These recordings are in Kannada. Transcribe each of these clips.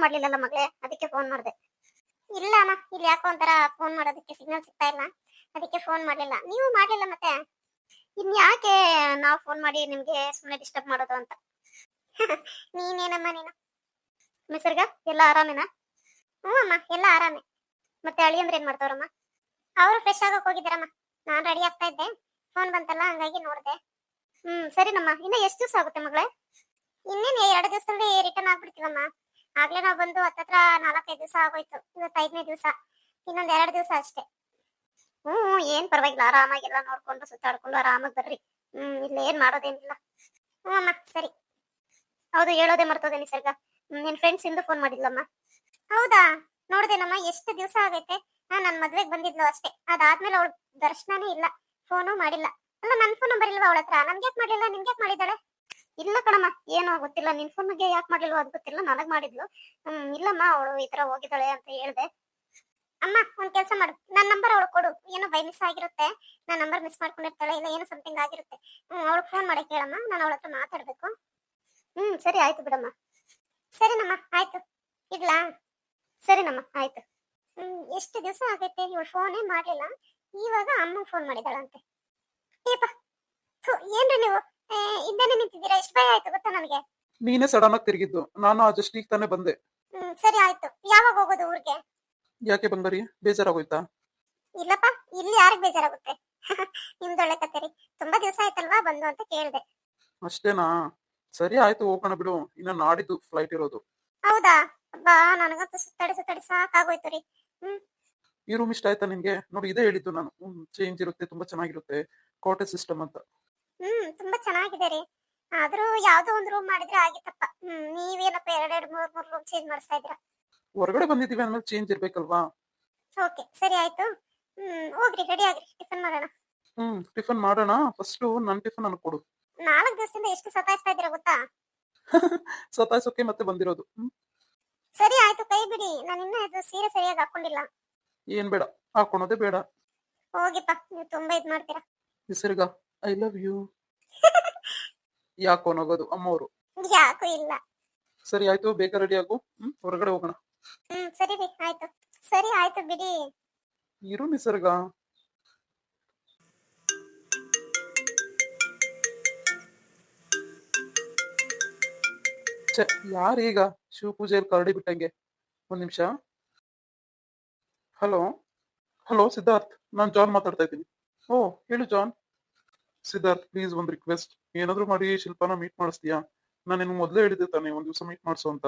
ಮಾಡ್ಲಿಲ್ಲಲ್ಲ ಮಗಳೇ, ಅದಕ್ಕೆ ಫೋನ್ ಮಾಡಿದೆ. ಇಲ್ಲ ಅಮ್ಮ, ಇಲ್ಲಿ ಯಾಕೋ ಒಂಥರ ಫೋನ್ ಮಾಡೋದಕ್ಕೆ ಸಿಗ್ನಲ್ ಸಿಗ್ತಾ ಇಲ್ಲ. ಅದಕ್ಕೆ ಫೋನ್ ಮಾಡಲಿಲ್ಲ. ನೀವು ಮಾಡ್ಲಿಲ್ಲ ಮತ್ತೆ? ಇನ್ ಯಾಕೆ ನಾವು ಫೋನ್ ಮಾಡಿ ನಿಮ್ಗೆ ಸುಮ್ಮನೆ ಡಿಸ್ಟರ್ಬ್ ಮಾಡೋದು ಅಂತ? ನೀನೇನಮ್ಮ ನೀನು? ಮಿಸರ್ಗ ಎಲ್ಲ ಆರಾಮೇನಾ? ಹ್ಞೂ ಅಮ್ಮ, ಎಲ್ಲ ಆರಾಮೆ. ಮತ್ತೆ ಅಳಿ ಅಂದ್ರೆ ಏನ್ ಮಾಡ್ತಾವ್ರಮ್ಮ? ಅವರು ಫ್ರೆಶ್ ಆಗಕ್ ಹೋಗಿದ್ದಾರಮ್ಮ. ನಾನು ರೆಡಿ ಆಗ್ತಾ ಇದ್ದೆ. ಫೋನ್ ಬಂತಲ್ಲ, ಹಂಗಾಗಿ ನೋಡ್ದೆ. ಹ್ಮ್, ಸರಿನಮ್ಮ, ಇನ್ನ ಎಷ್ಟು ದಿವಸ ಆಗುತ್ತೆ ಮಗಳೇ? ಇನ್ನೇನು ಎರಡು ದಿವಸದಲ್ಲಿ ರಿಟರ್ನ್ ಆಗ್ಬಿಡ್ತೀವಮ್ಮ? ಆಗ್ಲೇ ನಾವು ಬಂದು ಹತ್ತತ್ರ ನಾಲ್ಕೈದು ದಿವಸ ಆಗೋಯ್ತು, ಇವತ್ತು ಐದನೇ ದಿವಸ, ಇನ್ನೊಂದ್ ಎರಡು ದಿವಸ ಅಷ್ಟೇ. ಹ್ಮ್, ಏನ್ ಪರವಾಗಿಲ್ಲ, ಆರಾಮಾಗೆಲ್ಲ ನೋಡ್ಕೊಂಡು ಸುತ್ತಾಡ್ಕೊಂಡು ಆರಾಮಾಗಿ ಬರ್ರಿ. ಹ್ಮ್, ಇಲ್ಲ ಏನ್ ಮಾಡೋದೇನಿಲ್ಲ. ಹ್ಮ್, ಅಮ್ಮ, ಸರಿ. ಹೌದು, ಹೇಳೋದೇ ಮರ್ತೋದೆ ನಿಸರ್ಗ. ನಿನ್ ಫ್ರೆಂಡ್ಸ್ ಇಂದು ಫೋನ್ ಮಾಡಿದ್ಲಮ್ಮ? ಹೌದಾ? ನೋಡ್ದೇನಮ್ಮ, ಎಷ್ಟು ದಿವಸ ಆಗೈತೆ? ನನ್ ಮದ್ವೆಗ್ ಬಂದಿದ್ಲು ಅಷ್ಟೇ. ಅದಾದ್ಮೇಲೆ ಅವಳು ದರ್ಶನನೇ ಇಲ್ಲ. ಫೋನು ಮಾಡಿಲ್ಲ. ಅಲ್ಲ, ನನ್ ಫೋನ್ ನಂಬರ್ ಇಲ್ವಾ ಅವಳ ಹತ್ರ ನನ್ಗೆ ಮಾಡಿಲ್ಲ ಯಾಕೆ ಮಾಡಿದ್ದಾಳೆ? ಇಲ್ಲ ಕಣಮ್ಮ, ಏನೋ ಗೊತ್ತಿಲ್ಲ. ನಿನ್ ಫೋನ್ ಬಗ್ಗೆ ಯಾಕೆ ಮಾಡ್ಲಿಲ್ವ ಅದ್ ಗೊತ್ತಿಲ್ಲ. ನನಗ್ ಮಾಡಿದ್ಲು. ಹ್ಮ್, ಇಲ್ಲಮ್ಮ, ಅವಳು ಈ ತರ ಹೋಗಿದ್ದಾಳೆ ಅಂತ ಹೇಳ್ದೆ. ಅಮ್ಮ, ಒಂದ್ ಕೆಲ್ಸ ಮಾಡು. ನನ್ ನಂಬರ್ ಅವಳು ಕೊಡು. ಏನೋ ಬೈ ಮಿಸ್ ಆಗಿರುತ್ತೆ. ನನ್ ನಂಬರ್ ಮಿಸ್ ಮಾಡ್ಕೊಂಡಿರ್ತಾಳೆ. ಇಲ್ಲ, ಏನೋ ಸಮಥಿಂಗ್ ಆಗಿರುತ್ತೆ. ಹ್ಮ್ ಅವಳು ಫೋನ್ ಮಾಡಿ ಹೇಳಮ್ಮ ನಾನು ಅವಳ ಹತ್ರ ಮಾತಾಡ್ಬೇಕು. ಹ್ಮ್, ಸರಿ, ಆಯ್ತು ಬಿಡಮ್ಮ. ಸರಿನಮ್ಮ, ಆಯ್ತು. ಇಡ್ಲಾ? ಸರಿನಮ್ಮ, ಆಯ್ತು. ಹ್ಮ್, ಎಷ್ಟು ದಿವಸ ಆಗೈತೆ? ಇವಳು ಫೋನೇ ಮಾಡ್ಲಿಲ್ಲ. ಇವಾಗ ಅಮ್ಮ ಫೋನ್ ಮಾಡಿದಾಳಂತೆ ಏನ್ರಿ ನೀವು? ಏ, ಹಿಂದೆನೆ ನಿಂತಿದ್ದೀರಾ? ಎಷ್ಟು ಭಯ ಆಯ್ತು ಗೊತ್ತಾ ನನಗೆ? ನೀನೇ ಸಡನ್ ಆಗಿ ತಿರುಗಿದ್ದು. ನಾನು ಜಸ್ಟ್ ಈಗ ತಾನೇ ಬಂದೆ. ಹ್ಮ್ ಸರಿ ಆಯ್ತು. ಯಾವಾಗ ಹೋಗೋದು ಊರಿಗೆ? ಯಾಕೆ ಬಂದರಿ ಬೇಜಾರಾಗೋಯ್ತಾ? ಇಲ್ಲಪ್ಪ ಇಲ್ಲಿ ಯಾರಿಗ್ ಬೇಜಾರಾಗುತ್ತೆ? ನಿಮ್ದೊಳ್ಳೆ ಕತೆ ರೀ ತುಂಬಾ ದಿವಸ ಆಯ್ತಲ್ವಾ ಬಂದು ಅಂತ ಕೇಳ್ದೆ. ಅಷ್ಟೇನಾ? ಸರಿ ಆಯ್ತು ಹೋಗೋಣ ಬಿಡು. ಇನ್ನ ನಾಡಿದ್ದು ಫ್ಲೈಟ್ ಇರೋದು. ಹೌದಾ? ಬಾ ನನಗಂತೂ ಸುತ್ತಾಡಿ ಸುತ್ತಾಡಿ ಸಾಕಾಗೋಯ್ತು ರೀ. ಈ ರೂಮ್ ಇಷ್ಟ ಆಯ್ತಾ ನಿನ್ಗೆ? ನೋಡಿ ಇದೇ ಹೇಳಿದ್ದು ನಾನು. ಚೇಂಜ್ ಇರುತ್ತೆ ತುಂಬಾ ಚೆನ್ನಾಗಿರುತ್ತೆ. ಕೋಟೆ ಸಿಸ್ಟಮ್ ಅಂತ. ಹ್ಮ್ ತುಂಬಾ ಚೆನ್ನಾಗಿದೆ ರೀ. ಆದ್ರೂ ಯಾವ್ದೋ ಒಂದ್ ರೂಮ್ ಮಾಡಿದ್ರೆ ಆಗಿತ್ತಪ್ಪ. ಹ್ಮ್ ನೀವೇನಪ್ಪ ಎರಡೆರಡು ಮೂರ್ ಮೂರ್ ರೂಮ್ ಚೇಂಜ್ ಮಾಡಿಸ್ತಾ ಇದ್ರ ಹೊರಗಡೆ ಬಂದಿದೀವಿ ಅಂದ್ಮೇಲೆ ಚೇಂಜ್ ಇರ್ಬೇಕಲ್ವಾ? ಓಕೆ ಸರಿ ಆಯ್ತು. ಹ್ಮ್ ಹೋಗ್ರಿ ರೆಡಿ ಆಗ್ರಿ. ಟಿಫನ್ ಮಾಡೋಣ. ಹ್ಮ್ ಟಿಫನ್ ಮಾಡೋಣ. ಫಸ್ಟ್ ನನ್ ಟಿಫನ್ ನನಗೆ ಕೊಡು. ನಾಲ್ಕು ದಿವಸದಿಂದ ಎಷ್ಟು ಸತಾಯಿಸ್ತಾ ಇದ್ದೀರಾ ಗೊತ್ತಾ? ಸತಾಯಿಸೋಕೆ ಮತ್ತೆ ಬಂದಿರೋದು. ಹ್ಮ್. ಸರಿ ಆಯ್ತು ಕೈ ಬಿಡಿ. ನಾನು ಇನ್ನ ಇದು ಸೀರೆ ಸರಿಯಾಗಿ ಹಾಕೊಂಡಿಲ್ಲ. ಏನ್ ಬೇಡ ಹಾಕೊಳೋದೇ ಬೇಡ. ಹೋಗಿಪ್ಪ ನೀವು ತುಂಬಾ ಇದ್ ಮಾಡ್ತೀರಾ. ಹೆಸರಿಗ ಐ ಲವ್ ಯು ಯಾಕೋ ನಗೋದು? ಅಮ್ಮವರು ಯಾಕೂ ಇಲ್ಲ. ಸರಿ ಆಯ್ತು. ಬೇಗ ರೆಡಿ ಆಗು. ಹ್ಮ್ ಹೊರಗಡೆ ಹೋಗೋಣ. ಹ್ಮ್ ಸರಿ ರೀ ಆಯ್ತು. ಸರಿ ಆಯ್ತು ಬಿಡಿ. ಇರು ನಿಸರ್ಗ. ಛೆ ಯಾರೀಗ ಶಿವ ಪೂಜೆಯಲ್ಲಿ ಕರಡಿ ಬಿಟ್ಟಂಗೆ. ಒಂದ್ ನಿಮಿಷ. ಹಲೋ? ಹಲೋ ಸಿದ್ಧಾರ್ಥ್. ನಾನ್ ಜಾನ್ ಮಾತಾಡ್ತಾ ಇದ್ದೀನಿ. ಓ ಹೇಳು ಜಾನ್. ಸಿದ್ಧಾರ್ಥ್ ಪ್ಲೀಸ್ ಒಂದ್ ರಿಕ್ವೆಸ್ಟ್ ಏನಾದ್ರೂ ಮಾಡಿ ಶಿಲ್ಪಾನ ಮೀಟ್ ಮಾಡಿಸ್ತೀಯಾ? ನಾನು ನಿನ್ಗೆ ಮೊದಲೇ ಹೇಳಿದ್ದೆ ತಾನೆ, ಒಂದ್ ದಿವಸ ಮೀಟ್ ಮಾಡಿಸು ಅಂತ.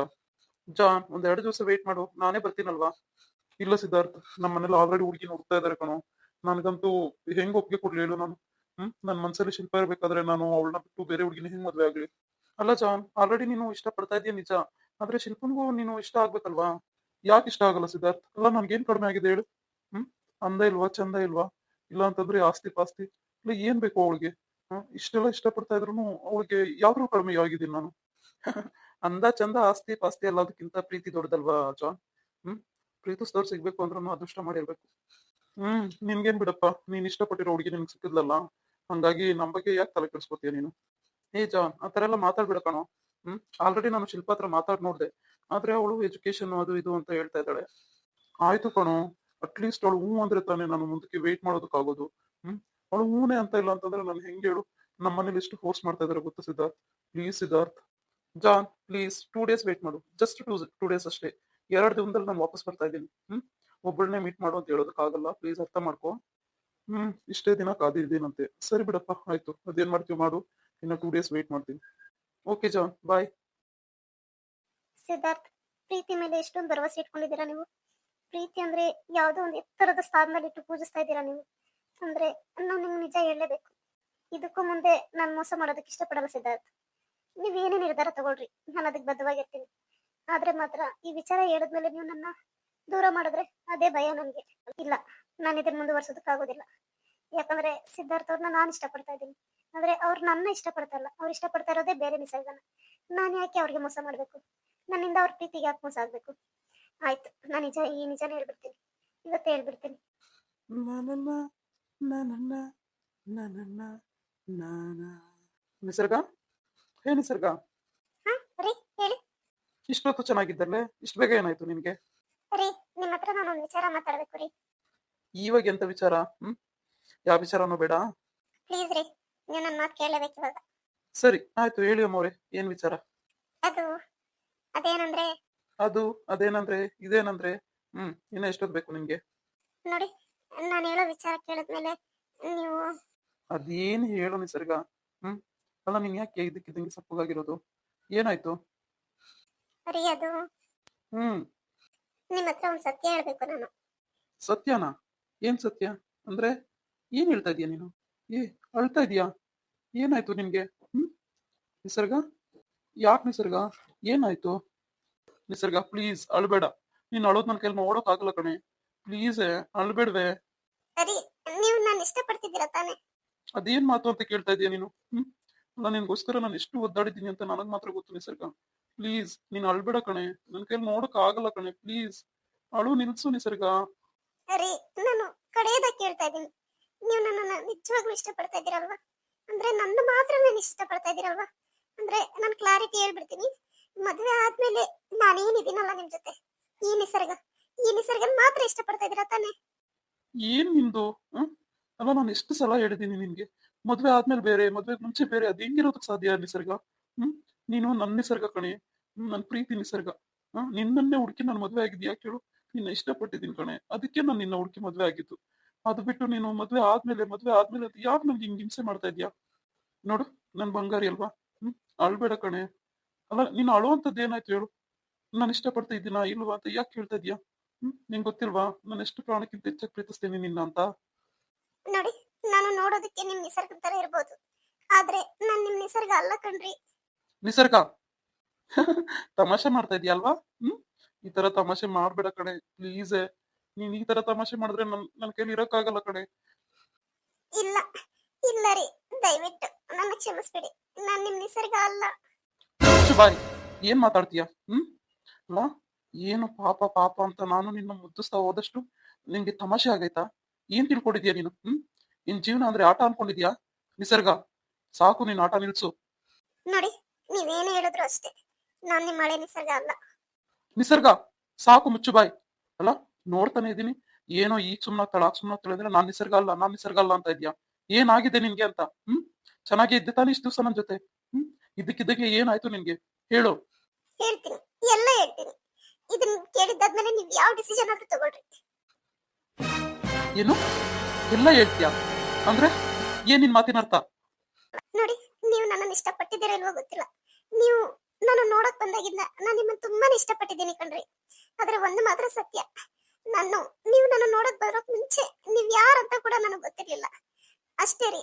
ಜಾನ್ ಒಂದ್ ಎರಡು ದಿವಸ ವೇಟ್ ಮಾಡು. ನಾನೇ ಬರ್ತೀನಲ್ವಾ? ಇಲ್ಲ ಸಿದ್ಧಾರ್ಥ್ ನಮ್ಮ ಮನೇಲಿ ಆಲ್ರೆಡಿ ಹುಡುಗಿ ನೋಡ್ತಾ ಇದಾರೆ ಕಣೋ. ನನಗಂತೂ ಹೆಂಗ್ ಒಪ್ಪಿಗೆ ಕೊಡ್ಲಿ ನಾನು? ಹ್ಮ್, ನನ್ ಮನ್ಸಲ್ಲಿ ಶಿಲ್ಪ ಇರ್ಬೇಕಾದ್ರೆ ನಾನು ಅವಳನ್ನ ಬಿಟ್ಟು ಬೇರೆ ಹುಡುಗಿನ ಹೆಂಗ್ ಮದ್ವೆ ಆಗ್ಲಿ? ಅಲ್ಲ ಜಾನ್ ಆಲ್ರೆಡಿ ನೀನು ಇಷ್ಟ ಪಡ್ತಾ ಇದೀಯ ನಿಜ? ಆದ್ರೆ ಶಿಲ್ಪನ್ಗೂ ನೀನು ಇಷ್ಟ ಆಗ್ಬೇಕಲ್ವಾ? ಯಾಕೆ ಇಷ್ಟ ಆಗಲ್ಲ ಸಿದ್ಧಾರ್ಥ್? ಅಲ್ಲ ನನ್ಗೇನ್ ಕಡಿಮೆ ಆಗಿದೆ ಹೇಳು? ಹ್ಮ್, ಅಂದ ಇಲ್ವಾ? ಚಂದ ಇಲ್ವಾ? ಇಲ್ಲ ಅಂತಂದ್ರೆ ಆಸ್ತಿ ಪಾಸ್ತಿ. ಏನ್ ಬೇಕು ಅವಳಿಗೆ? ಇಷ್ಟೆಲ್ಲ ಇಷ್ಟ ಪಡ್ತಾ ಇದ್ರು ಅವಳಿಗೆ ಯಾವ್ದ್ರೂ ಕಡಿಮೆ ಆಗಿದ್ದೀನಿ ನಾನು. ಅಂದ ಚಂದ ಆಸ್ತಿ ಪಾಸ್ತಿ ಎಲ್ಲದಕ್ಕಿಂತ ಪ್ರೀತಿ ದೊಡ್ಡದಲ್ವಾ, ಜಾನ್? ಹ್ಮ್, ಪ್ರೀತಿಸ್ದವ್ರು ಸಿಗ್ಬೇಕು ಅಂದ್ರೂ ಅದೃಷ್ಟ ಮಾಡಿರ್ಬೇಕು. ಹ್ಮ್, ನಿನ್ಗೇನ್ ಬಿಡಪ್ಪ? ನೀನ್ ಇಷ್ಟಪಟ್ಟಿರೋ ಹುಡುಗಿ ನಿನ್ಗೆ ಸಿಕ್ಕಿದ್ಲಲ್ಲ? ಹಂಗಾಗಿ ನಮ್ ಬಗ್ಗೆ ಯಾಕೆ ತಲೆ ಕೆಡಿಸ್ಕೋತೀಯ ನೀನು? ಏ ಜಾನ್, ಆ ತರ ಎಲ್ಲ ಮಾತಾಡ್ಬಿಡ ಕಣೋ. ಹ್ಮ್, ಆಲ್ರೆಡಿ ನಾನು ಶಿಲ್ಪ ಹತ್ರ ಮಾತಾಡ್ ನೋಡ್ದೆ. ಆದ್ರೆ ಅವಳು ಎಜುಕೇಶನ್ ಅದು ಇದು ಅಂತ ಹೇಳ್ತಾ ಇದ್ದಾಳೆ. ಆಯ್ತು ಕಣೋ, ಅಟ್ಲೀಸ್ಟ್ ಅವಳು ಹ್ಞೂ ಅಂದ್ರೆ ತಾನೇ ನಾನು ಮುಂದಕ್ಕೆ ವೇಟ್ ಮಾಡೋದಕ್ಕಾಗೋದು. ಹ್ಮ್ ಅವಳು ಹೂನೆ ಅಂತ ಇಲ್ಲ ಅಂತಂದ್ರೆ ನಾನು ಹೆಂಗೆ ಹೇಳು? ನಮ್ಮ ಮನೇಲಿ ಎಷ್ಟು ಫೋರ್ಸ್ ಮಾಡ್ತಾ ಇದಾರೆ ಗೊತ್ತಾ Siddharth? Please Siddharth. John please two days wait ಮಾಡು. ಜಸ್ಟ್ ಟೂ ಟೂ ಡೇಸ್ ಅಷ್ಟೇ. ಎರಡು ದಿನದಲ್ಲಿ ನಾನು ವಾಪಸ್ ಬರ್ತಾ ಇದ್ದೀನಿ. ಹ್ಮ್? ಒಬ್ಬಳನ್ನೇ ಮೀಟ್ ಮಾಡು ಅಂತ ಹೇಳೋದಕ್ಕಾಗಲ್ಲ. ಪ್ಲೀಸ್ ಅರ್ಥ ಮಾಡ್ಕೊ. ಹ್ಮ್, ಇಷ್ಟೇ ದಿನ ಕಾದಿದ್ದೀನಂತೆ ಸರಿ ಬಿಡಪ್ಪ, ಆಯ್ತು. ಅದೇನ್ ಮಾಡ್ತೀವಿ ಮಾಡು. ಇನ್ನು ಟೂ ಡೇಸ್ ವೇಟ್ ಮಾಡ್ತೀನಿ. ಓಕೆ ಜಾನ್ ಬಾಯ್ ಸಿದ್ಧಾರ್ಥ್, ಪ್ರೀತಿ ಮೇಲೆ ಎಷ್ಟೊಂದು ಭರವಸೆ ಇಟ್ಕೊಂಡಿದ್ದೀರಾ ನೀವು? ಪ್ರೀತಿ ಅಂದ್ರೆ ಯಾವುದೋ ಒಂದು ಎತ್ತರದ ಸ್ಥಾನದಲ್ಲಿ ಇಟ್ಟು ಪೂಜಿಸ್ತಾ ಇದ್ದೀರಾ ನೀವು? ಅಂದ್ರೆ ನಾನು ನಿಮ್ಗೆ ನಿಜ ಹೇಳಲೇಬೇಕು ಇದಕ್ಕೂ ಮುಂದೆ ನಾನು ಮೋಸ ಮಾಡೋದಕ್ಕೆ ಇಷ್ಟಪಡಲ್ಲ ಸಿದ್ಧಾರ್ಥ. ನೀವ್ ಏನೇ ನಿರ್ಧಾರ ತಗೊಳ್ರಿ, ನಾನು ಅದಕ್ಕೆ ಬದ್ಧವಾಗಿರ್ತೀನಿ. ಆದ್ರೆ ಮಾತ್ರ ಈ ವಿಚಾರ ಹೇಳಿದ್ಮೇಲೆ ನೀವು ನನ್ನ ದೂರ ಮಾಡಿದ್ರೆ ಅದೇ ಭಯ ನನ್ಗೆ ಇಲ್ಲ, ನಾನು ಇದನ್ನ ಮುಂದುವರ್ಸೋದಕ್ಕಾಗೋದಿಲ್ಲ ಯಾಕಂದ್ರೆ ಸಿದ್ಧಾರ್ಥ ಅವ್ರನ್ನ ನಾನು ಇಷ್ಟಪಡ್ತಾ ಇದ್ದೀನಿ. ಆದ್ರೆ ಅವ್ರು ನನ್ನ ಇಷ್ಟಪಡ್ತಾ ಇಲ್ಲ. ಅವ್ರು ಇಷ್ಟಪಡ್ತಾ ಇರೋದೇ ಬೇರೆ ನಿಸರ್ಗನ ನಾನು ಯಾಕೆ ಅವ್ರಿಗೆ ಮೋಸ ಮಾಡ್ಬೇಕು? ನನ್ನಿಂದ ಅವ್ರ ಪ್ರೀತಿಗೆ ಯಾಕೆ ಮೋಸ ಆಗ್ಬೇಕು? ಆಯ್ತು, ನಾನು ನಿಜ ಈ ನಿಜಾನೇ ಹೇಳ್ಬಿಡ್ತೀನಿ. ಇವತ್ತೇ ಹೇಳ್ಬಿಡ್ತೀನಿ. ನಿಸರ್ಗ? ಹೇ ನಿಸರ್ಗ. ಇಷ್ಟೊತ್ತು ಚೆನ್ನಾಗಿದ್ದಲ್ಲೇ? ಇಷ್ಟು ಬೇಗ ಏನಾಯ್ತು ನಿನ್ಗೆ ರೀ ನಿಮ್ಮ ಹತ್ರ ನಾನು ಒಂದು ವಿಚಾರ ಮಾತಾಡ್ಬೇಕು ರೀ. ಇವಾಗ ಎಂತ ವಿಚಾರ? ಹ್ಮ್? ಯಾವ ವಿಚಾರನೂ ಬೇಡ? ಪ್ಲೀಸ್ ರೀ ನೀವು ನನ್ನ ಮಾತು ಕೇಳಬೇಕು ಇವಾಗ. ಸರಿ ಆಯ್ತು ಹೇಳಿ ಅಮ್ಮವ್ರೆ ಏನ್ ವಿಚಾರ? ಅದು ಅದೇನಂದ್ರೆ? ಅದು ಅದೇನಂದ್ರೆ ಇದೇನಂದ್ರೆ? ಹ್ಮ್ ಇನ್ನ ಎಷ್ಟೊತ್ತು ಬೇಕು ನಿಮ್ಗೆ? ನೋಡಿ ನಾನು ಹೇಳೋ ವಿಚಾರ ಕೇಳಿದ್ಮೇಲೆ ನೀವು ಅದೇನು ಹೇಳು ನಿಸರ್ಗ ಹ್ಮ್? ಅಲ್ಲ ನೀನ್ ಯಾಕೆ ಇದಕ್ಕಿದ್ದಂಗೆ ಸಪ್ಪಗಾಗಿರೋದು? ಏನಾಯ್ತು? ರೀ ಅದು ಹ್ಮ್. ನಿಮ್ಮ ಹತ್ರ ಒಂದು ಸತ್ಯ ಹೇಳ್ಬೇಕು ನಾನು. ಸತ್ಯನಾ? ಏನ್ ಸತ್ಯ? ಅಂದ್ರೆ ಏನ್ ಹೇಳ್ತಾ ಇದೀಯ ನೀನು? ಏ ಅಳ್ತಾ ಇದೀಯಾ? ಏನಾಯ್ತು ನಿನ್ಗೆ? ಹ್ಮ್? ನಿಸರ್ಗ? ಯಾಕೆ ನಿಸರ್ಗ? ಏನಾಯ್ತು? ನಿಸರ್ಗ ಪ್ಲೀಸ್ ಅಳ್ಬೇಡ. ನೀನ್ ಅಳೋದ್ ನನ್ ಕೈಲಿ ನೋಡೋಕ್ ಆಗಲ್ಲ ಕಣೆ. ಪ್ಲೀಸ್ ಅಳ್ಬೇಡ್ವೆ ಸರಿ ನೀವು ನಾನು ಇಷ್ಟಪಡ್ತಿದ್ದೀರಾ ತಾನೇ? ಅದೇನ್ ಮಾತು ಅಂತ ಕೇಳ್ತಾ ಇದೀಯ ನೀನು? ಹ್ಮ್? ಅಲ್ಲ ನಿನ್ಗೋಸ್ಕರ ನಾನು ಎಷ್ಟು ಒದ್ದಾಡಿದ್ದೀನಿ ಅಂತ ನನಗ್ ಮಾತ್ರ ಗೊತ್ತು ನಿಸರ್ಗ. ಪ್ಲೀಸ್ ನೀನ್ ಅಳ್ಬೇಡ ಕಣೆ. ನನ್ ಕೈಲಿ ನೋಡಕ್ ಆಗಲ್ಲ ಕಣೆ. ಪ್ಲೀಸ್ ಅಳು ನಿಲ್ಸು ನಿಸರ್ಗ. ಸರಿ ನಾನು ಕಡೆಯದಾಗಿ ಕೇಳ್ತಾ ಇದ್ದೀನಿ. ನೀವು ನನ್ನನ್ನ ನಿಜವಾಗ್ಲೂ ಇಷ್ಟಪಡ್ತಾ ಇದ್ದೀರಲ್ವಾ ಅಂದ್ರೆ ನನ್ನ ಮಾತ್ರ ನಾನು ಇಷ್ಟಪಡ್ತಾ ಇದ್ದೀರಲ್ವಾ ಅಂದ್ರೆ ನಾನು ಕ್ಲಾರಿಟಿ ಹೇಳ್ಬಿಡ್ತೀನಿ. ಮದುವೆ ಆದ್ಮೇಲೆ ನಾನೇನಿದ್ದೀನಲ್ಲ ನಿಮ್ ಜೊತೆ? ಈ ನಿಸರ್ಗ. ಈ ನಿಸರ್ಗ ಮಾತ್ರ ಇಷ್ಟಪಡ್ತಾ ಇದೀರಾ ತಾನೆ? ಏನ್ ನಿಂದು ಅಲ್ಲ, ನಾನು ಎಷ್ಟು ಸಲ ಹೇಳಿದೀನಿ ನಿನ್ಗೆ. ಮದ್ವೆ ಆದ್ಮೇಲೆ ಬೇರೆ ಮದ್ವೆ ಮುಂಚೆ ಬೇರೆ ಅದ್ ಹೆಂಗಿರೋದಕ್ ಸಾಧ್ಯ ನಿಸರ್ಗ? ಹ್ಮ್? ನೀನು ನನ್ ನಿಸರ್ಗ ಕಣೆ. ನನ್ ಪ್ರೀತಿ ನಿಸರ್ಗ. ನಿನ್ನನ್ನೇ ಹುಡುಕಿ ನಾನು ಮದ್ವೆ ಆಗಿದ್ಯಾ ಕೇಳು? ನಿನ್ನ ಇಷ್ಟಪಟ್ಟಿದ್ದೀನಿ ಕಣೆ. ಅದಕ್ಕೆ ನಾನು ನಿನ್ನ ಹುಡುಕಿ ಮದ್ವೆ ಆಗಿದ್ದು. ಅದು ಬಿಟ್ಟು ನೀನು ಮದ್ವೆ ಆದ್ಮೇಲೆ ಮದ್ವೆ ಆದ್ಮೇಲೆ ಅದು ಯಾಕೆ ನನ್ಗೆ ಹಿಂಗ್ ಹಿಂಸೆ ಮಾಡ್ತಾ ಇದ್ಯಾ? ನೋಡು, ನನ್ ಬಂಗಾರಿ ಅಲ್ವಾ? ಹ್ಮ್? ಅಳ್ಬೇಡ ಕಣೆ. ಅಲ್ಲ, ನೀನು ಅಳುವಂತದ್ದು ಏನಾಯ್ತು ಹೇಳು? ನಾನು ಇಷ್ಟಪಡ್ತಾ ಇದ್ದೀನಾ ಇಲ್ವಾ ಅಂತ ಯಾಕೆ ಕೇಳ್ತಾ ಇದ್ಯಾ ಹ್ಮ್ ನಿಂಗೆ ಗೊತ್ತಿಲ್ವಾ? ನಾನು ಎಷ್ಟು ಪ್ರಾಣಕ್ಕಿಂತ ಹೆಚ್ಚಾಗಿ ಪ್ರೀತಿಸ್ತೇನೆ ನಿನ್ನ ಅಂತ ನೋಡಿ ನಾನು ನೋಡೋದಕ್ಕೆ ನಿಮ್ ನಿಸರ್ಗ ತರ ಇರ್ಬೋದು. ಆದ್ರೆ ನಾನ್ ನಿಮ್ ನಿಸರ್ಗ ಅಲ್ಲ ಕಣ್ರಿ. ನಿಸರ್ಗ? ತಮಾಷೆ ಮಾಡ್ತಾ ಇದೀಯ ಅಲ್ವಾ? ಹ್ಮ್ ಈ ತರ ತಮಾಷೆ ಮಾಡ್ಬೇಡ ಕಣೆ ಪ್ಲೀಸ್ ನೀನ್ ಈ ತರ ತಮಾಷೆ ಮಾಡಿದ್ರೆ ನನ್ ನನ್ ಕೈಲಿ ಇರಕ್ಕಾಗಲ್ಲ ಕಣೆ. ಇಲ್ಲ ಇಲ್ಲ ರೀ ದಯವಿಟ್ಟು ನನ್ನ ಕ್ಷಮಿಸ್ಬಿಡಿ. ನಾನ್ ನಿಮ್ ನಿಸರ್ಗ ಅಲ್ಲ. ಬಾಯ್. ಏನ್ ಮಾತಾಡ್ತೀಯ? ಹ್ಮ್ ಅಲ್ಲ ಏನು ಪಾಪ ಪಾಪ ಅಂತ ನಾನು ನಿನ್ನ ಮುದ್ದಿಸ್ತಾ ಹೋದಷ್ಟು ನಿನ್ಗೆ ತಮಾಷೆ ಆಗೈತಾ? ಏನ್ ತಿಳ್ಕೊಂಡಿದ್ಯಾ ನೀನು? ಹ್ಮ್? ನಿನ್ ಜೀವನ ಅಂದ್ರೆ ಆಟ ಅನ್ಕೊಂಡಿದ್ಯಾ? ನಿಸರ್ಗ. ಸಾಕು ನೀನ್ ಆಟ ನಿಲ್ಸು. ನೋಡಿ ನೀವೇನು ಹೇಳಿದ್ರು ಅಷ್ಟೇ. ನಾನ್ ನಿಮ್ಮ ಮಳೆ ನಿಸರ್ಗ ಅಲ್ಲ. ನಿಸರ್ಗ. ಸಾಕು ಮುಚ್ಚು ಬಾಯ್ ಅಲ್ಲ ನೋಡ್ತಾನೆ ಇದ್ದೀನಿ. ಏನೋ ಈ ಸುಮ್ನ ತಳಾಕ್ ಸುಮ್ನ ತಿಳಿದ್ರೆ ನಾನ್ ನಿಸರ್ಗ ಅಲ್ಲ ನಾನ್ ನಿಸರ್ಗ ಅಲ್ಲ ಅಂತ ಇದ್ಯಾ? ಏನಾಗಿದೆ ನಿನ್ಗೆ ಅಂತ? ಹ್ಮ್? ಚೆನ್ನಾಗಿ ಇದ್ದೆ ತಾನೇ ಇಷ್ಟು ದಿವಸ ನನ್ ಜೊತೆ? ಹ್ಮ್? ಇದಕ್ಕಿದ್ದಕ್ಕೆ ಏನಾಯ್ತು ನಿನ್ಗೆ? ಹೇಳು. ಹೇಳ್ತೀನಿ. ಎಲ್ಲ ಹೇಳ್ತೀನಿ. ಇದನ್ನ ಕೇಳಿದ್ದಾದ್ಮೇಲೆ ನೀವ್ ಯಾವ ಡಿಸಿಷನ್ ಆದ್ರೂ ತಗೊಳ್ರಿ. ಏನು? ಎಲ್ಲ ಹೇಳ್ತೀಯಾ? ಅಂದ್ರೆ ಏನ್ ನಿನ್ ಮಾತಿನ ಅರ್ಥ? ನೋಡಿ ನೀವು ನನ್ನನ್ನು ಇಷ್ಟಪಟ್ಟಿದ್ದೀರಾ ಇಲ್ವೋ ಗೊತ್ತಿಲ್ಲ. ನೀವು ನಾನು ನೋಡಕ್ ಬಂದಾಗಿಂದ ನಾನು ನಿಮ್ಮನ್ನ ತುಂಬಾನೇ ಇಷ್ಟಪಟ್ಟಿದ್ದೀನಿ ಕಣ್ರಿ. ಆದ್ರೆ ಒಂದು ಮಾತ್ರ ಸತ್ಯ. ನಾನು ನೀವು ನನ್ನ ನೋಡಕ್ ಬರೋಕ್ ಮುಂಚೆ ನೀವ್ ಯಾರಂತ ಕೂಡ ನನಗೆ ಗೊತ್ತಿರ್ಲಿಲ್ಲ. ಅಷ್ಟೇ ರೀ.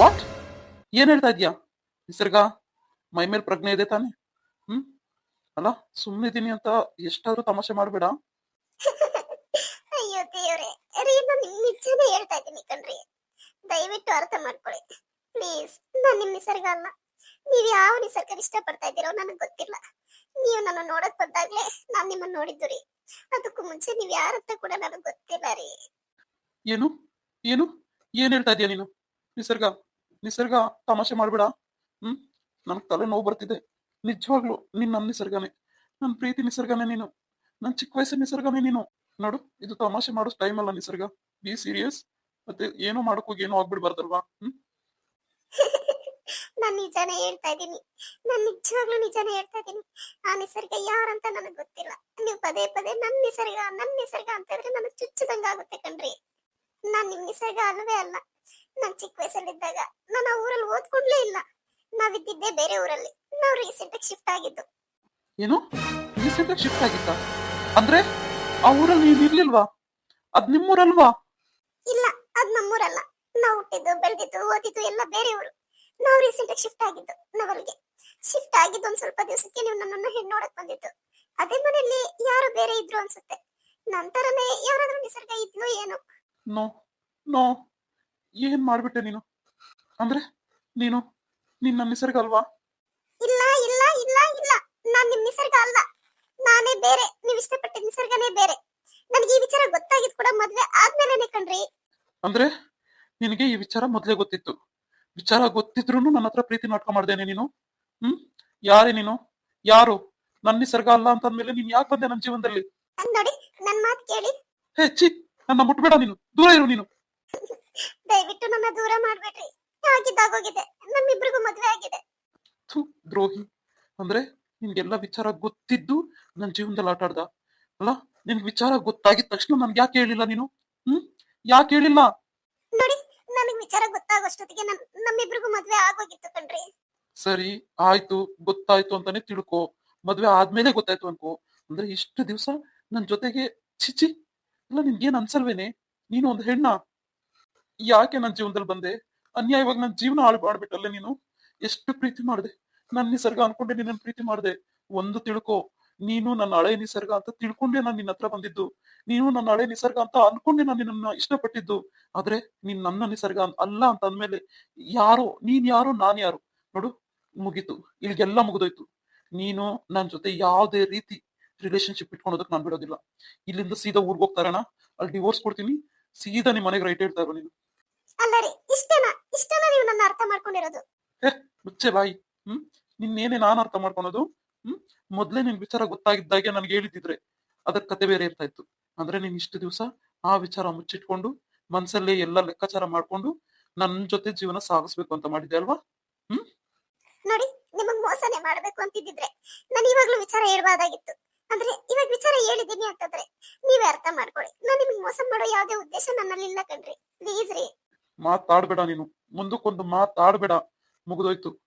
ವಾಟ್ ಏನ್ ಹೇಳ್ತಾ ಇದ್ಯಾ ನಿಸರ್ಗ ಮೈ ಮೇಲೆ ಪ್ರಜ್ಞೆ ಇದೆ ತಾನೆ? ಅಲ್ಲ ಸುಮ್ಮನಿದ್ದೀನಿ ಅಂತ ಎಷ್ಟಾದ್ರೂ ತಮಾಷೆ ಮಾಡ್ಬೇಡ. ಅಯ್ಯೋ ದೇವ್ರೆ ರೀ ನಾನು ನಿಜನೇ ಹೇಳ್ತಾ ಇದ್ದೀನಿ ಕಣ್ರಿ. ದಯವಿಟ್ಟು ಅರ್ಥ ಮಾಡ್ಕೊಳ್ಳಿ. ಪ್ಲೀಸ್ ನಾನು ನಿಮ್ ನಿಸರ್ಗ ಅಲ್ಲ. ನೀವು ಯಾವ ನಿಸರ್ಗ ಇಷ್ಟಪಡ್ತಾ ಇದ್ದೀರೋ ನನಗೆ ಗೊತ್ತಿಲ್ಲ. ನೀವು ನನ್ನ ನೋಡಕ್ ಬಂದಾಗ್ಲೇ ನಾನು ನಿಮ್ಮನ್ನ ನೋಡಿದ್ದು ರೀ. ಅದಕ್ಕೂ ಮುಂಚೆ ನೀವ್ ಯಾರಂತ ಕೂಡ ನನಗೆ ಗೊತ್ತಿಲ್ಲ ರೀ. ಏನು? ಏನು? ಏನ್ ಹೇಳ್ತಾ ಇದೀಯ ನೀನು? ನಿಸರ್ಗ ನಿಸರ್ಗ ತಮಾಷೆ ಮಾಡ್ಬೇಡ. ಹ್ಮ್? ನನ್ಗ್ ತಲೆ ನೋವು ಬರ್ತಿದೆ. ನಿಜವಾಗ್ಲು ನಿನ್ನ ನನ್ ನಿಸರ್ಗನೇ. ನನ್ನ ಪ್ರೀತಿ ನಿಸರ್ಗನೇ ನೀನು. ನನ್ನ ಚಿಕ್ಕ ವಯಸ್ಸಿನ ನಿಸರ್ಗನೇ ನೀನು. ನೋಡು, ಇದು ತಮಾಷೆ ಮಾಡೋ ಟೈಮ್ ಅಲ್ಲ ನಿಸರ್ಗ. ಬಿ ಸೀರಿಯಸ್ ಮತ್ತೆ ಏನೋ ಹೋಗಿ ಏನೋ ಆಗ್ಬಿಡ್ಬಾರ್ದಲ್ವಾ ಹ್ಮ್? ನಾನ್ ನಿಜಾನೇ ಹೇಳ್ತಾ ಇದ್ದೀನಿ. ನಾನು ನಿಜವಾಗ್ಲೂ ನಿಜಾನೇ ಹೇಳ್ತಾ ಇದ್ದೀನಿ. ಆ ನಿಸರ್ಗ ಯಾರಂತ ನನಗೆ ಗೊತ್ತಿಲ್ಲ. ನೀವು ಪದೇ ಪದೇ ನನ್ನ ನಿಸರ್ಗ ನನ್ನ ನಿಸರ್ಗ ಅಂತ ಹೇಳಿದ್ರೆ ನನಗೆ ಚುಚ್ಚದಂಗ ಆಗುತ್ತೆ ಕಣ್ರಿ. ನಾನು ನಿಮ್ಮ ನಿಸರ್ಗ ಅಲ್ವೇ ಅಲ್ಲ. ನಾನು ಚಿಕ್ಕ ವಯಸ್ಸಲ್ಲಿದ್ದಾಗ ನಾನು ಆ ಊರಲ್ಲಿ ಓದ್ಕೊಂಡ್ಲೇ ಇಲ್ಲ. ನಾವಿದ್ದಿದ್ದೇ ಬೇರೆ ಊರಲ್ಲಿ. ನಾವು ರೀಸೆಂಟ್ ಆಗಿ ಶಿಫ್ಟ್ ಆಗಿದ್ದು. ಏನು? ರೀಸೆಂಟ್ ಆಗಿ ಶಿಫ್ಟ್ ಆಗಿತ್ತ? ಅಂದ್ರೆ ಆ ಊರಲ್ಲಿ ನೀವು ಇರ್ಲಿಲ್ವಾ? ಅದ್ ನಿಮ್ಮೂರಲ್ವಾ? ಇಲ್ಲ ಅದ್ ನಮ್ಮೂರಲ್ಲ. ನಾವು ಹುಟ್ಟಿದ್ದು ಬೆಳೆದಿದ್ದು ಓದಿದ್ದು ಎಲ್ಲ ಬೇರೆ ಊರು. ನಾವು ರೀಸೆಂಟ್ ಆಗಿ ಶಿಫ್ಟ್ ಆಗಿದ್ದು ನವಲ್ಗೆ. ಶಿಫ್ಟ್ ಆಗಿದ್ದು ಒಂದ್ ಸ್ವಲ್ಪ ದಿವಸಕ್ಕೆ ನೀವು ನನ್ನನ್ನು ಹೆಣ್ಣು ನೋಡಕ್ ಬಂದಿದ್ದು. ಅದೇ ಮನೆಯಲ್ಲಿ ಯಾರು ಬೇರೆ ಇದ್ರು ಅನ್ಸುತ್ತೆ. ನಂತರನೇ ಯಾರಾದ್ರೂ ನಿಸರ್ಗ ಇದ್ಲು ಏನು. No no. ಏನ್ ಮಾಡ್ಬಿಟ್ಟೆ ನೀನು? ಅಂದ್ರೆ ನೀನು ನೀನ್ ನನ್ನ ನಿಸರ್ಗ ಅಲ್ವಾ? ಇಲ್ಲ ಇಲ್ಲ ಇಲ್ಲ ಇಲ್ಲ. ನಾನ್ ನಿಮ್ ನಿಸರ್ಗ ಅಲ್ಲ. ನಾನೇ ಬೇರೆ. ನೀವ್ ಇಷ್ಟಪಟ್ಟ ನಿಸರ್ಗನೇ ಬೇರೆ. ನನಗೆ ಈ ವಿಚಾರ ಗೊತ್ತಾಗಿದ್ ಕೂಡ ಮೊದಲೇ ಆದ್ಮೇಲೆನೆ ಕಣ್ರಿ. ಅಂದ್ರೆ ನಿನಗೆ ಈ ವಿಚಾರ ಮೊದಲೇ ಗೊತ್ತಿತ್ತು. ವಿಚಾರ ಗೊತ್ತಿದ್ರು ನನ್ನ ಹತ್ರ ಪ್ರೀತಿ ನಾಟಕ ಮಾಡ್ದೇನೆ ನೀನು? ಹ್ಮ್? ಯಾರೇ ನೀನು? ಯಾರು? ನನ್ನ ನಿಸರ್ಗ ಅಲ್ಲ ಅಂತಂದ್ಮೇಲೆ ನೀನ್ ಯಾಕೆ ಬಂದೆ ನನ್ನ ಜೀವನದಲ್ಲಿ? ನೋಡಿ ನನ್ನ ಮಾತು ಕೇಳಿ. ಹೇ ಚಿ ನನ್ನ ಮುಟ್ಬೇಡ ನೀನು. ದೂರ ಇರು ನೀನು. ದಯವಿಟ್ಟು ನನ್ನ ದೂರ ಮಾಡ್ಬೇಡ್ರಿ. ಆಗಿದೆ ದ್ರೋಹಿ ಅಂದ್ರೆ ನಿನ್ಗೆಲ್ಲ ವಿಚಾರ ಗೊತ್ತಿದ್ದು ನನ್ನ ಜೀವನದಲ್ಲಿ ಆಟ ಆಡ್ದ ಅಲ್ಲ? ನಿನ್ ವಿಚಾರ ಗೊತ್ತಾಗಿದ ತಕ್ಷಣ ನನ್ಗೆ ಯಾಕೆ ಹೇಳಿಲ್ಲ ನೀನು? ಹ್ಮ್? ಯಾಕೆ ಹೇಳಿಲ್ಲ? ನೋಡಿ ನನಗೆ ವಿಚಾರ ಗೊತ್ತಾಗೋಷ್ಟೊತ್ತಿಗೆ ನಮ್ ನಮ್ಮಿಬ್ರಿಗೂ ಮದ್ವೆ ಆಗೋಗಿತ್ತು ಕಣ್ರಿ. ಸರಿ ಆಯ್ತು ಗೊತ್ತಾಯ್ತು ಅಂತಾನೆ ತಿಳ್ಕೊ. ಮದ್ವೆ ಆದ್ಮೇಲೆ ಗೊತ್ತಾಯ್ತು ಅನ್ಕೋ. ಅಂದ್ರೆ ಇಷ್ಟು ದಿವಸ ನನ್ ಜೊತೆಗೆ ಚಿಚಿ ಅಲ್ಲ ನಿನ್ಗೇನ್ ಅನ್ಸಲ್ವೇನೆ? ನೀನು ಒಂದು ಹೆಣ್ಣ. ಯಾಕೆ ನನ್ನ ಜೀವನದಲ್ಲಿ ಬಂದೆ? ಅನ್ಯಾಯವಾಗಿ ನನ್ನ ಜೀವನ ಹಾಳು ಮಾಡ್ಬಿಟ್ಟಲ್ಲ ನೀನು? ಎಷ್ಟು ಪ್ರೀತಿ ಮಾಡ್ದೆ. ನನ್ ನಿಸರ್ಗ ಅನ್ಕೊಂಡೆ ನಿನ್ನ ಪ್ರೀತಿ ಮಾಡಿದೆ. ಒಂದು ತಿಳ್ಕೊ ನೀನು ನನ್ನ ಹಳೆ ನಿಸರ್ಗ ಅಂತ ತಿಳ್ಕೊಂಡೆ ನಾನು ನಿನ್ನ ಹತ್ರ ಬಂದಿದ್ದು. ನೀನು ನನ್ನ ಹಳೆ ನಿಸರ್ಗ ಅಂತ ಅನ್ಕೊಂಡೆ ನಾನು ನಿನ್ನ ಇಷ್ಟಪಟ್ಟಿದ್ದು. ಆದ್ರೆ ನೀನ್ ನನ್ನ ನಿಸರ್ಗ ಅಲ್ಲ ಅಂತ ಅಂದ್ಮೇಲೆ ಯಾರೋ ನೀನ್ ಯಾರು ನಾನ್ ಯಾರು. ನೋಡು ಮುಗೀತು. ಇಲ್ಲಿಗೆಲ್ಲ ಮುಗಿದೋಯ್ತು. ನೀನು ನನ್ನ ಜೊತೆ ಯಾವುದೇ ರೀತಿ ರಿಲೇಶನ್ಶಿಪ್ ಇಟ್ಕೊಳೋದಕ್ಕೆ ನಾನು ಬಿಡೋದಿಲ್ಲ. ಇಲ್ಲಿಂದ ಸೀದಾ ಊರ್ಗ್ ಹೋಗ್ತಾರಣ ಅಲ್ಲಿ ಡಿವೋರ್ಸ್ ಕೊಡ್ತೀನಿ. ಸೀದಾ ನಿಮ್ ಮನೆಗೆ ರೈಟ್ ಹೇಳ್ತಾ ಇರೋ ನೀನು. ಅಲ್ಲ ರೀ ಇಷ್ಟೇನಾ? ಇಷ್ಟೇನಾ ನೀವು ನನ್ನ ಅರ್ಥ ಮಾಡ್ಕೊಂಡಿರೋದು? ಮುಚ್ಚೆ ಬಾಯಿ. ಹ್ಮ್? ನಿನ್ನೇನೆ ನಾನು ಅರ್ಥ ಮಾಡ್ಕೊಳೋದು ಹ್ಮ್? ಮೊದ್ಲೇ ನಿನ್ ವಿಚಾರ ಗೊತ್ತಾಗಿದ್ದಾಗೆ ನನ್ಗೆ ಹೇಳಿದ್ರೆ ಅದರ ಕತೆ ಬೇರೆ ಇರ್ತಾ ಇತ್ತು. ಅಂದ್ರೆ ನೀನ್ ಇಷ್ಟು ದಿವಸ ಆ ವಿಚಾರ ಮುಚ್ಚಿಟ್ಕೊಂಡು ಮನ್ಸಲ್ಲೇ ಎಲ್ಲ ಲೆಕ್ಕಾಚಾರ ಮಾಡ್ಕೊಂಡು ನನ್ ಜೊತೆ ಜೀವನ ಸಾಗಿಸ್ಬೇಕು ಅಂತ ಮಾಡಿದ್ದೆ ಅಲ್ವಾ? ಹ್ಮ್? ನೋಡಿ ನಿಮಗ್ ಮೋಸನೆ ಮಾಡ್ಬೇಕು ಅಂತಿದ್ರೆ ನಾನು ಇವಾಗ್ಲೂ ವಿಚಾರ ಹೇಳ್ಬಾರ್ದಾಗಿತ್ತು. ಅಂದ್ರೆ ಇವಾಗ ವಿಚಾರ ಹೇಳಿದೀನಿ ಅಂತಂದ್ರೆ ನೀವೇ ಅರ್ಥ ಮಾಡ್ಕೊಳ್ಳಿ. ನಾನು ನಿಮ್ಗೆ ಮೋಸ ಮಾಡೋ ಯಾವ್ದೇ ಉದ್ದೇಶ ನನ್ನಲ್ಲಿ ಇಲ್ಲ ಕಣ್ರಿ. ಪ್ಲೀಸ್ ರೀ. ಮಾತಾಡ್ಬೇಡ ನೀನು. ಮುಂದಕ್ಕೊಂದು ಮಾತಾಡ್ಬೇಡ. ಮುಗಿದೋಯ್ತು.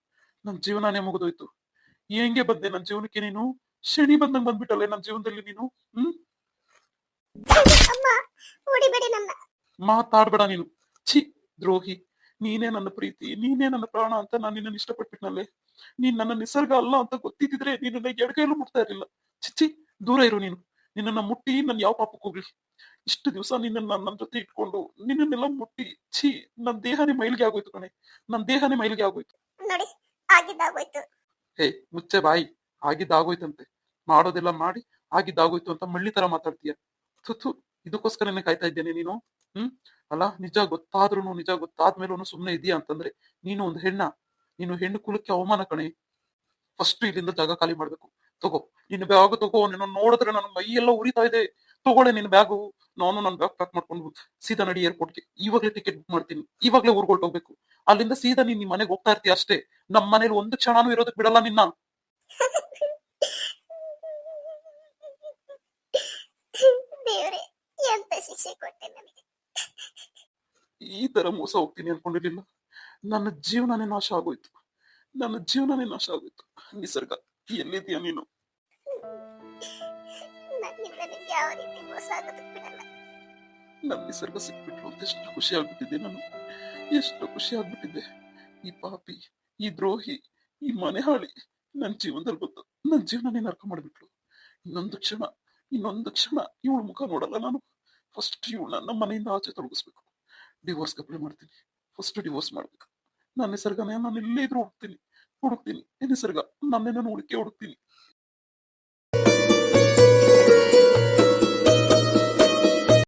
ನನ್ ಜೀವನನೇ ಮುಗಿದೋಯ್ತು. ಹೆಂಗೆ ಬಂದೆ ನನ್ ಜೀವನಕ್ಕೆ ನೀನು? ಶನಿ ಬಂದಂಗ್ ಬಂದ್ಬಿಟ್ಟಲ್ಲ ನನ್ ಜೀವನದಲ್ಲಿ ನೀನು? ಹ್ಮ್? ನನ್ನ. ಮಾತಾಡ್ಬೇಡ ನೀನು. ಛಿ ದ್ರೋಹಿ. ನೀನೇ ನನ್ನ ಪ್ರೀತಿ ನೀನೇ ನನ್ನ ಪ್ರಾಣ ಅಂತ ನಾನು ನಿನ್ನನ್ನು ಇಷ್ಟಪಟ್ಬಿಟ್ನಲ್ಲೇ. ನೀನ್ ನನ್ನ ನಿಸರ್ಗ ಅಲ್ಲ ಅಂತ ಗೊತ್ತಿದ್ರೆ ನಿನ್ನ ಎಡಗೈಲು ಮುಟ್ತಾ ಇರಲಿಲ್ಲ. ಚಿಚ್ಚಿ ದೂರ ಇರು ನೀನು. ನಿನ್ನನ್ನ ಮುಟ್ಟಿ ನನ್ ಯಾವ ಪಾಪಕ್ಕೆ ಹೋಗ್ಲಿ. ಇಷ್ಟು ದಿವಸ ನಿನ್ನನ್ನ ನನ್ನ ಜೊತೆ ಇಟ್ಕೊಂಡು ನಿನ್ನನ್ನೆಲ್ಲ ಮುಟ್ಟಿ ಛೀ ನನ್ನ ದೇಹನೇ ಮೈಲಿಗೆ ಆಗೋಯ್ತು ಕಣೆ. ನನ್ನ ದೇಹನೇ ಮೈಲಿಗೆ ಆಗೋಯ್ತು. ಆಗಿದ್ದಾಗೋಯ್ತು. ಹೇ, ಮುಚ್ಚೆ ಬಾಯಿ. ಆಗಿದ್ದಾಗೋಯ್ತಂತೆ. ಮಾಡೋದೆಲ್ಲ ಮಾಡಿ ಆಗಿದ್ದಾಗೋಯ್ತು ಅಂತ ಮಳ್ಳಿ ತರ ಮಾತಾಡ್ತೀಯ. ಥು ಇದಕ್ಕೋಸ್ಕರನೇ ಕಾಯ್ತಾ ಇದ್ದೇನೆ ನೀನು. ಹ್ಮ್? ಅಲ್ಲ, ನಿಜ ಗೊತ್ತಾದ್ರೂ ನಿಜ ಗೊತ್ತಾದ್ಮೇಲೂ ಸುಮ್ನೆ ಇದೆಯಾ ಅಂತಂದ್ರೆ ನೀನು ಒಂದು ಹೆಣ್ಣ. ನೀನು ಹೆಣ್ಣು ಕುಲಕ್ಕೆ ಅವಮಾನ ಕಣೆ. ಫಸ್ಟ್ ಇಲ್ಲಿಂದ ಜಾಗ ಖಾಲಿ ಮಾಡ್ಬೇಕು. ತಗೋ. ನಿನ್ನ ಬ್ಯಾಗ್ ತಗೋ. ನಿನ್ನ ನೋಡಿದ್ರೆ ನನ್ನ ಮೈ ಎಲ್ಲ ಉರಿತಾ ಇದೆ. ತಗೊಳ್ಳೆ ನಿನ್ನ ಬ್ಯಾಗು. ನಾನು ನನ್ನ ಬ್ಯಾಗ್ ಪ್ಯಾಕ್ ಮಾಡ್ಕೊಂಡು ಸೀದಾ ನಡಿ ಏರ್ಪೋರ್ಟ್ಗೆ ಇವಾಗಲೇ ಟಿಕೆಟ್ ಬುಕ್ ಮಾಡ್ತೀನಿ. ಇವಾಗಲೇ ಊರ್ಗೊಳ್ಗೆ ಹೊರ್ಟೋಗ್ಬೇಕು ಅಲ್ಲಿಂದ ಸೀದಾ ನೀನ್ ನಿಮ್ ಮನೆಗೆ ಹೋಗ್ತಾ ಇರ್ತೀಯ ಅಷ್ಟೇ. ನಮ್ಮ ಮನೇಲಿ ಒಂದು ಕ್ಷಣನೂ ಇರೋದಕ್ಕೆ ಬಿಡಲ್ಲ ನಿನ್ನ. ಈ ತರ ಮೋಸ ಹೋಗ್ತೀನಿ ಅನ್ಕೊಂಡಿರ್ಲಿಲ್ಲ. ನನ್ನ ಜೀವನನೇ ನಾಶ ಆಗೋಯ್ತು. ನನ್ನ ಜೀವನನೇ ನಾಶ ಆಗೋಯ್ತು. ನಿಸರ್ಗ ಎಲ್ಲಿದ್ಯಾ ನೀನು? ಯಾವ ರೀತಿ ಮೋಸ ಆಗೋದಕ್ಕೆ ಬಿಡಲ್ಲ? ನನ್ನ ನಿಸರ್ಗ ಸಿಕ್ಬಿಟ್ರು ಅಂತ ಎಷ್ಟು ಖುಷಿ ಆಗ್ಬಿಟ್ಟಿದೆ ನಾನು ಎಷ್ಟು ಖುಷಿ ಆಗ್ಬಿಟ್ಟಿದೆ. ಈ ಪಾಪಿ, ಈ ದ್ರೋಹಿ, ಈ ಮನೆ ಹಾಳಿ ನನ್ನ ಜೀವನದಲ್ಲಿ ಬಂತು ನನ್ನ ಜೀವನನೇ ನರಕ ಮಾಡ್ಬಿಟ್ಲು. ಇನ್ನೊಂದು ಕ್ಷಣ ಇನ್ನೊಂದು ಕ್ಷಣ ಇವಳ ಮುಖ ನೋಡಲ್ಲ ನಾನು. ಫಸ್ಟ್ ಇವಳನ್ನ ನಮ್ಮ ಮನೆಯಿಂದ ಆಚೆ ತೊಡಗಿಸ್ಬೇಕು. ಡಿವೋರ್ಸ್ ಅಪ್ಲೈ ಮಾಡ್ತೀನಿ. ಫಸ್ಟ್ ಡಿವೋರ್ಸ್ ಮಾಡ್ಬೇಕು. ನನ್ನ ನಿಸರ್ಗನೇ, ನಾನು ಎಲ್ಲೇ ಇದ್ರು ಹುಡುಕ್ತೀನಿ. ಹುಡುಕ್ತೀನಿ. ನಿಸರ್ಗ ನನ್ನೇನೋ ಹುಡುಕಿ ಹುಡುಕ್ತೀನಿ.